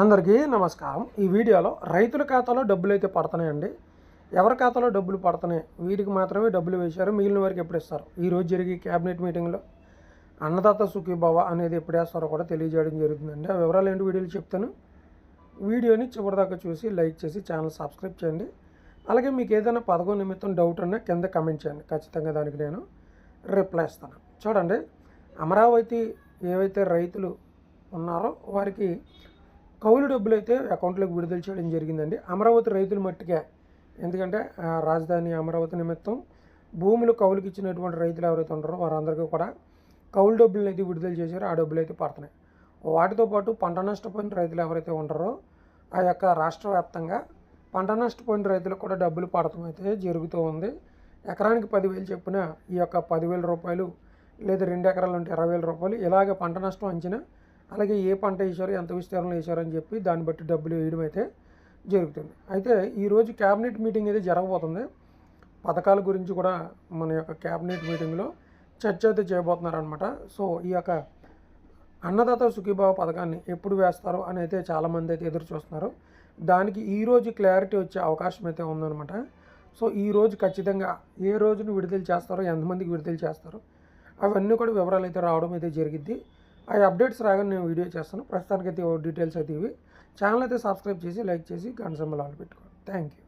అందరికీ నమస్కారం. ఈ వీడియోలో రైతుల ఖాతాలో డబ్బులు అయితే పడుతున్నాయండి. ఎవరి ఖాతాలో డబ్బులు పడుతున్నాయి? వీరికి మాత్రమే డబ్బులు వేశారు. మిగిలిన వారికి ఎప్పుడు ఇస్తారు? ఈరోజు జరిగే క్యాబినెట్ మీటింగ్లో అన్నదాత సుఖీభావ అనేది ఎప్పుడు వేస్తారో కూడా తెలియజేయడం జరుగుతుందండి. ఆ వివరాలు ఏంటి వీడియోలు చెప్తాను. వీడియోని చివరిదాకా చూసి లైక్ చేసి ఛానల్ సబ్స్క్రైబ్ చేయండి. అలాగే మీకు ఏదైనా పథకం నిమిత్తం డౌట్ ఉన్నా కింద కమెంట్ చేయండి. ఖచ్చితంగా దానికి నేను రిప్లై ఇస్తాను. చూడండి అమరావతి ఏవైతే రైతులు ఉన్నారో వారికి కౌలు డబ్బులు అయితే అకౌంట్లోకి విడుదల చేయడం జరిగిందండి. అమరావతి రైతుల మట్టుకే. ఎందుకంటే ఆ, రాజధాని అమరావతి నిమిత్తం భూములు కౌలుకి ఇచ్చినటువంటి రైతులు ఎవరైతే ఉంటారో వారందరికీ కూడా కౌలు డబ్బులను అయితే విడుదల చేశారో. ఆ డబ్బులు అయితే పడుతున్నాయి. వాటితో పాటు పంట నష్టపోయిన రైతులు ఎవరైతే ఉంటారో ఆ యొక్క రాష్ట్ర వ్యాప్తంగా పంట నష్టపోయిన రైతులకు కూడా డబ్బులు పడటం అయితే జరుగుతూ ఉంది. ఎకరానికి పదివేలు చొప్పున ఈ యొక్క పదివేల రూపాయలు లేదా రెండు ఎకరాలు ఉంటే ఇరవై వేల రూపాయలు ఇలాగ పంట నష్టం అంచనా అలాగే ఏ పంట వేసారు ఎంత విస్తీర్ణం వేశారని అని చెప్పి దాన్ని బట్టి డబ్బులు వేయడం అయితే జరుగుతుంది. అయితే ఈరోజు క్యాబినెట్ మీటింగ్ అయితే జరగబోతుంది. పథకాల గురించి కూడా మన యొక్క క్యాబినెట్ మీటింగ్లో చర్చ అయితే చేయబోతున్నారనమాట సో ఈ యొక్క అన్నదాత సుఖీభావ పథకాన్ని ఎప్పుడు వేస్తారు అని అయితే చాలామంది అయితే ఎదురు చూస్తున్నారు. దానికి ఈ రోజు క్లారిటీ వచ్చే అవకాశం అయితే ఉందన్నమాట. సో ఈ రోజు ఖచ్చితంగా ఏ రోజున విడుదల చేస్తారో ఎంతమందికి విడుదల చేస్తారో అవన్నీ కూడా వివరాలు అయితే రావడం అయితే జరిగింది ఆ అప్డేట్స్ రాగానే నేను వీడియో చేస్తాను. ప్రస్తుతానికి అయితే డీటెయిల్స్ అయితే ఇవి. ఛానల్ అయితే సబ్స్క్రైబ్ చేసి లైక్ చేసి గంట సింబల్ ఆన్ పెట్టుకోండి. Thank you